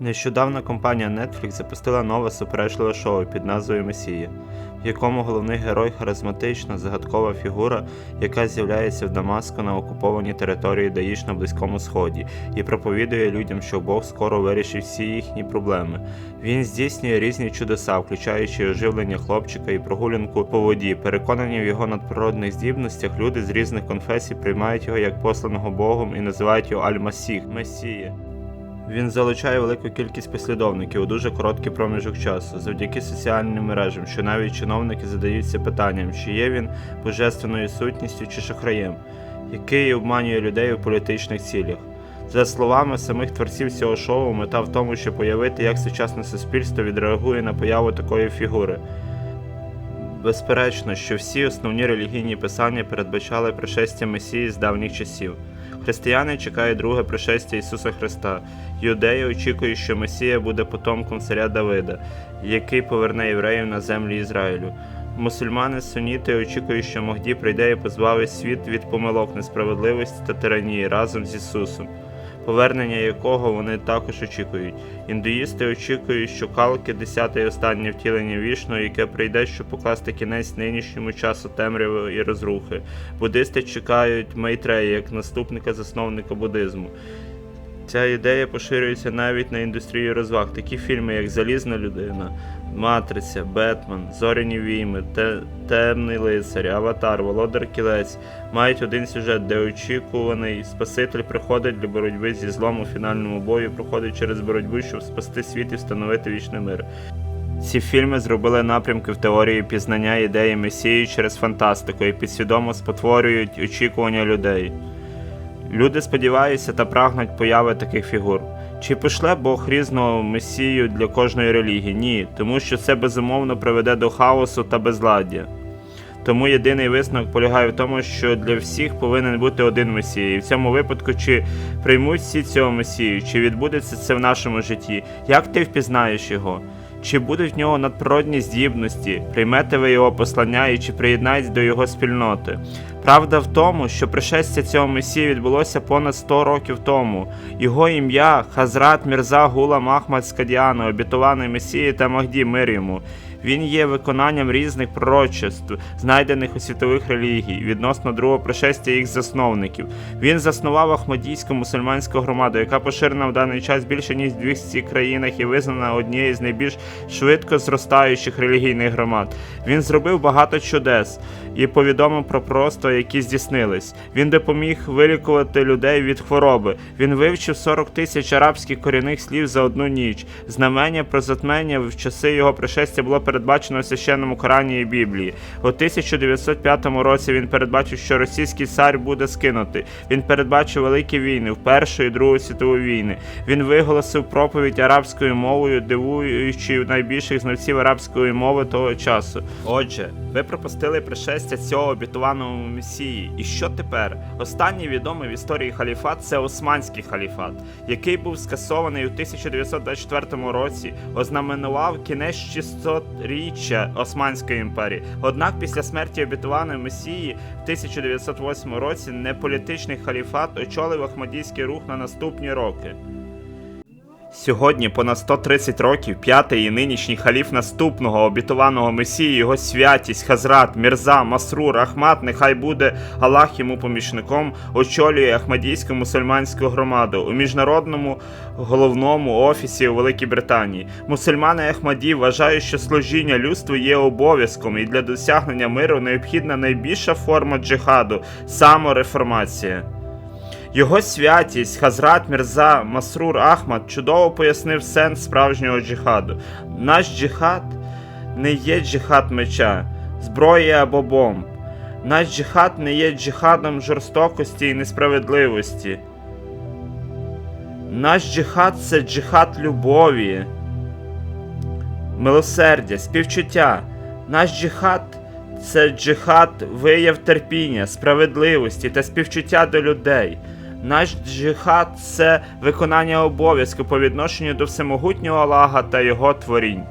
Нещодавно компанія Netflix запустила нове суперечливе шоу під назвою Месія, в якому головний герой харизматична, загадкова фігура, яка з'являється в Дамаску на окупованій території Даїш на Близькому Сході, і проповідує людям, що Бог скоро вирішить всі їхні проблеми. Він здійснює різні чудеса, включаючи оживлення хлопчика і прогулянку по воді. Переконані в його надприродних здібностях, люди з різних конфесій приймають його як посланого Богом і називають його Аль-Масіх Месія. Він залучає велику кількість послідовників у дуже короткий проміжок часу, завдяки соціальним мережам, що навіть чиновники задаються питанням, чи є він божественною сутністю чи шахраєм, який обманює людей у політичних цілях. За словами самих творців цього шоу, мета в тому, щоб уявити, як сучасне суспільство відреагує на появу такої фігури. Безперечно, що всі основні релігійні писання передбачали пришестя Месії з давніх часів. Християни чекають друге пришестя Ісуса Христа. Юдеї очікують, що Месія буде потомком царя Давида, який поверне євреїв на землі Ізраїлю. Мусульмани суніти очікують, що Махді прийде і позбавить світ від помилок, несправедливості та тиранії разом з Ісусом, повернення якого вони також очікують. Індуїсти очікують, що Калки, десяте і останнє втілення вішну, яке прийде, щоб покласти кінець нинішньому часу темряви і розрухи. Буддисти чекають Майтрея як наступника засновника буддизму. Ця ідея поширюється навіть на індустрію розваг. Такі фільми, як Залізна людина, Матриця, Бетмен, Зоряні війми, Темний лицар, Аватар, Володар Кілець мають один сюжет, де очікуваний Спаситель приходить для боротьби зі злом у фінальному бою, проходить через боротьбу, щоб спасти світ і встановити вічний мир. Ці фільми зробили напрямки в теорії пізнання ідеї Месії через фантастику і підсвідомо спотворюють очікування людей. Люди сподіваються та прагнуть появи таких фігур. Чи пошле Бог різного месію для кожної релігії? Ні, тому що це безумовно приведе до хаосу та безладдя. Тому єдиний висновок полягає в тому, що для всіх повинен бути один месія. І в цьому випадку, чи приймуть всі цього месію, чи відбудеться це в нашому житті, як ти впізнаєш його? Чи будуть в нього надприродні здібності, приймете ви його послання і чи приєднаєтесь до його спільноти? Правда в тому, що пришестя цього месії відбулося понад 100 років тому. Його ім'я Хазрат Мірза Гула Махмад Скадіана, обітований Месії та Махді мир йому. Він є виконанням різних пророчеств, знайдених у світових релігій, відносно другого пришестя їх засновників. Він заснував Ахмадійську мусульманську громаду, яка поширена в даний час більше ніж в 200 країнах і визнана однією з найбільш швидко зростаючих релігійних громад. Він зробив багато чудес і повідомив про пророцтва, які здійснились. Він допоміг вилікувати людей від хвороби. Він вивчив 40 тисяч арабських корінних слів за одну ніч. Знамення про затмення в часи його пришестя було передбачено в священному Корані і Біблії. У 1905 році він передбачив, що російський цар буде скинутий. Він передбачив великі війни в Першу і Другу світову війни. Він виголосив проповідь арабською мовою, дивуючи найбільших знавців арабської мови того часу. Отже, ви пропустили пришестя цього обітованого месії. І що тепер? Останній відомий в історії халіфат це Османський халіфат, який був скасований у 1924 році, ознаменував кінець 600-річчя Османської імперії. Однак після смерті обітуваної месії в 1908 році неполітичний халіфат очолив Ахмадійський рух на наступні роки. Сьогодні, понад 130 років, п'ятий і нинішній халіф наступного обітованого месії, його святість, Хазрат, Мірза, Масрур, Ахмат, нехай буде Аллах йому помічником, очолює Ахмадійську мусульманську громаду у міжнародному головному офісі у Великій Британії. Мусульмани Ахмаді вважають, що служіння людству є обов'язком, і для досягнення миру необхідна найбільша форма джихаду самореформація. Його святість Хазрат Мірза Масрур Ахмад чудово пояснив сенс справжнього джихаду. Наш джихад не є джихад меча, зброї або бомб. Наш джихад не є джихадом жорстокості і несправедливості. Наш джихад це джихад любові, милосердя, співчуття. Наш джихад це джихад вияв терпіння, справедливості та співчуття до людей. Наш джихад це виконання обов'язку по відношенню до всемогутнього Аллаха та його творінь.